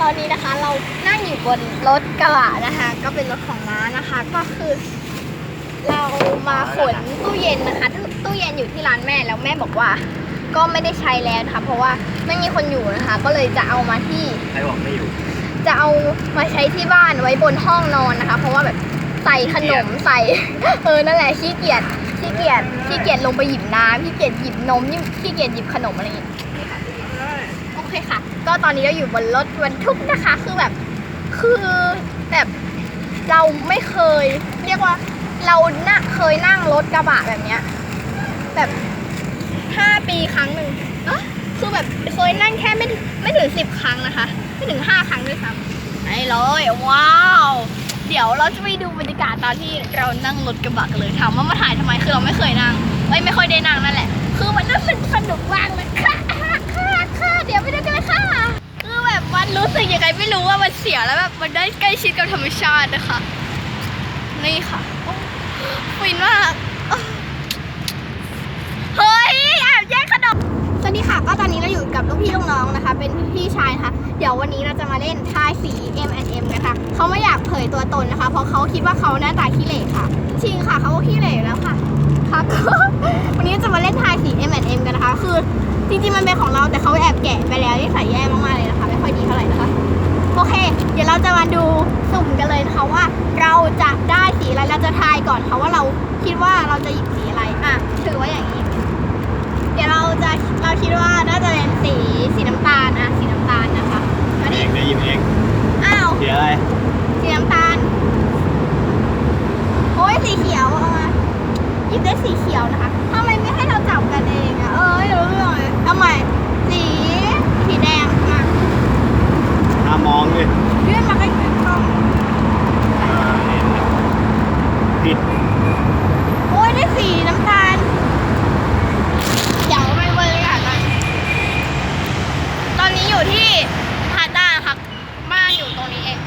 ตอนนี้นะคะเรานั่งอยู่บนรถกระบะนะคะ ก็เป็นรถของน้านะคะ ก็คือ เรามาขนตู้เย็นนะคะตู้ตู้เย็นอยู่ที่ร้านแม่แล้วแม่บอกว่า ก็ไม่ได้ใช้แล้วนะคะ เพราะว่าไม่มีคนอยู่นะคะ ก็เลยจะเอามาที่ใครบอกไม่อยู่ จะเอามาใช้ที่บ้านไว้บนห้องนอนนะคะ เพราะว่าแบบใส่ขนมใส่เออนั่นแหละขี้เกียจขี้เกียจขี้เกียจลงไปหยิบน้ำขี้เกียจหยิบนมขี้เกียจหยิบขนมอะไรอย่างงี้โอเคค่ะ ก็ตอนนี้เราอยู่บนรถบรรทุกนะคะ คือแบบ คือแบบเราไม่เคย เรียกว่า เราน่ะเคยนั่งรถกระบะแบบเนี้ย แบบห้าปีครั้งหนึ่งเอ๊ะคือแบบเคยนั่งแค่ไม่ไม่ถึงสิบครั้งนะคะ ไม่ถึงห้าครั้งด้วยซ้ำไอ้เลยว้าว เดี๋ยวเราจะไปดูบรรยากาศตอนที่เรานั่งรถกระบะกันเลยถามว่ามาถ่ายทำไมคือเราไม่เคยนั่งเอ้ยไม่ค่อยได้นั่งนั่นแหละ คือมันรู้สึกสนุกมากเลยค่ะค่ะค่ะเดี๋ยวไปดูกันเลยค่ะคือแบบมันรู้สึกยัง ไงไม่รู้ว่ามันเสียแล้วแบบมันได้ใกล้ชิดกับธรรมชาตินะคะ นี่ค่ะฟินมาก เฮ้ยแอบแย่งขนมสวัสดีค่ะ ก็ตอนนี้เราอยู่กับลูกพี่ลูกน้องนะคะ เป็นพี่ชายนะคะเดี๋ยววันนี้เราจะมาเล่นทายสี M M นะคะเขาไม่อยากเผยตัวตนนะคะ เพราะเขาคิดว่าเขาหน้าตาขี้เหร่ค่ะ จริงค่ะเขาก็ขี้เหร่แล้วค่ะครับวันนี้จะมาเล่นทายสี M M กันนะคะ คือจริงๆมันเป็นของเราแต่เขาแอบแกะไปแล้ว ดี๋ยวเราจะมาดูสุ่มกันเลยนะคะว่าเราจะได้สีอะไรเราจะทายก่อนค่ะว่าเราว่าเราจะหยิบสีอะไร อะ ถือไว่าอย่างนี้ เดี๋ยวเราจะเราคิดว่าน่าจะเป็นสีสีน้ำตาลนะสีน้ำตาลนะคะมา เอ ดิ งได้ยิบเอง อ้าว เสียอะไร สีน้ำตาล โอ้ยสีเขียวเอามาหยิบได้สีเขียวนะคะทำไมไม่ให้เราจับกันเองอะเออไม่รู้เรื่องเลยทำไมสีสีแดงมา ตามองเลย ยื่นมาใกล้ๆกล้อง อ่าเห็นนะ ผิด โอ้ยได้สีน้ำตาลเดี๋ยวไปบรรยากาศกันตอนนี้อยู่ที่ฮาด้าครับบ้านอยู่ตรงนี้เอง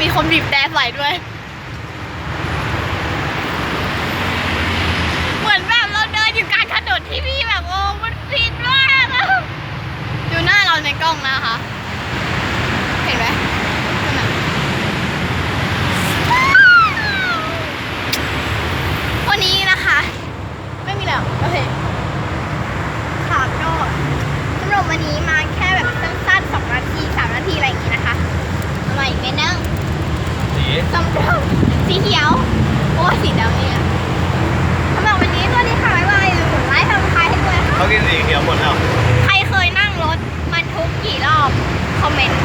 มีคนบีบแต่ใส่ด้วย เหมือนแบบเราเดินอยู่กลางถนนที่พี่แบบโอ้มันฟินมากอะดูหน้าเราในกล้องนะคะ เห็นไหมนั่นน่ะวันนี้นะคะ ไม่ มีแล้วโอเคค่ะก็สำหรับวันนี้มาแค่แบบสั้นๆสองนาทีสามนาทีอะไรอย่างงี้นะคะเอามาอีกนิดนึงสีสำหรับสีเขียว โอ้ยสีดำเนี่ยสำหรับวันนี้สวัสดีค่ะบ๊ายบายอย่าลืมกดไลค์ทำคลายให้ด้วยค่ะเขากินสีเขียวหมดแล้ว ใครเคยนั่งรถบรรทุกกี่รอบ คอมเมนต์